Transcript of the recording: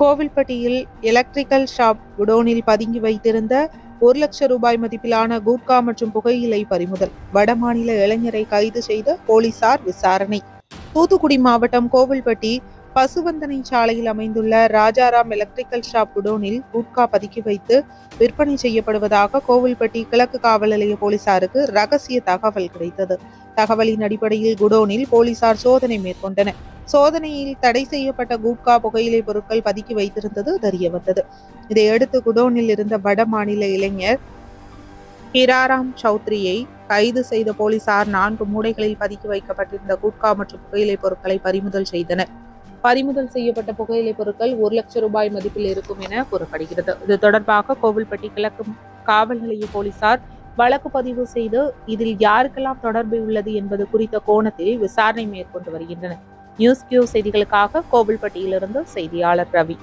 கோவில்பட்டியில் electrical shop குடோனில் பதுங்கி வைத்திருந்த ஒரு லட்சம் ரூபாய் மதிப்பிலான குட்கா மற்றும் புகையிலை பறிமுதல். வடமாநில இளைஞரை கைது செய்த போலீசார் விசாரணை. தூத்துக்குடி மாவட்டம் கோவில்பட்டி பசுவந்தனை சாலையில் அமைந்துள்ள ராஜாராம் எலக்ட்ரிக்கல் ஷாப் குடோனில் குட்கா பதுக்கி வைத்து விற்பனை செய்யப்படுவதாக கோவில்பட்டி கிழக்கு காவல் நிலைய போலீசாருக்கு ரகசிய தகவல் கிடைத்தது. தகவலின் அடிப்படையில் குடோனில் போலீசார் சோதனை மேற்கொண்டனர். சோதனையில் தடை செய்யப்பட்ட கூட்கா புகையிலை பொருட்கள் பதுக்கி வைத்திருந்தது தெரிய வந்தது. இதையடுத்து குடோனில் இருந்த வட மாநில இளைஞர் ஹிராராம் சௌத்ரியை கைது செய்த போலீசார் நான்கு மூடைகளில் பதுக்கி வைக்கப்பட்டிருந்த குட்கா மற்றும் புகையிலை பொருட்களை பறிமுதல் செய்தனர். பறிமுதல் செய்யப்பட்ட புகையிலை பொருட்கள் ஒரு லட்சம் ரூபாய் மதிப்பில் இருக்கும் என கூறப்படுகிறது. இது தொடர்பாக கோவில்பட்டி கிழக்கு காவல் நிலைய போலீசார் வழக்கு பதிவு செய்து இதில் யாருக்கெல்லாம் தொடர்பு உள்ளது என்பது குறித்த கோணத்தில் விசாரணை மேற்கொண்டு வருகின்றனர். நியூஸ் கியூ செய்திகளுக்காக கோவில்பட்டியிலிருந்து செய்தியாளர் ரவி.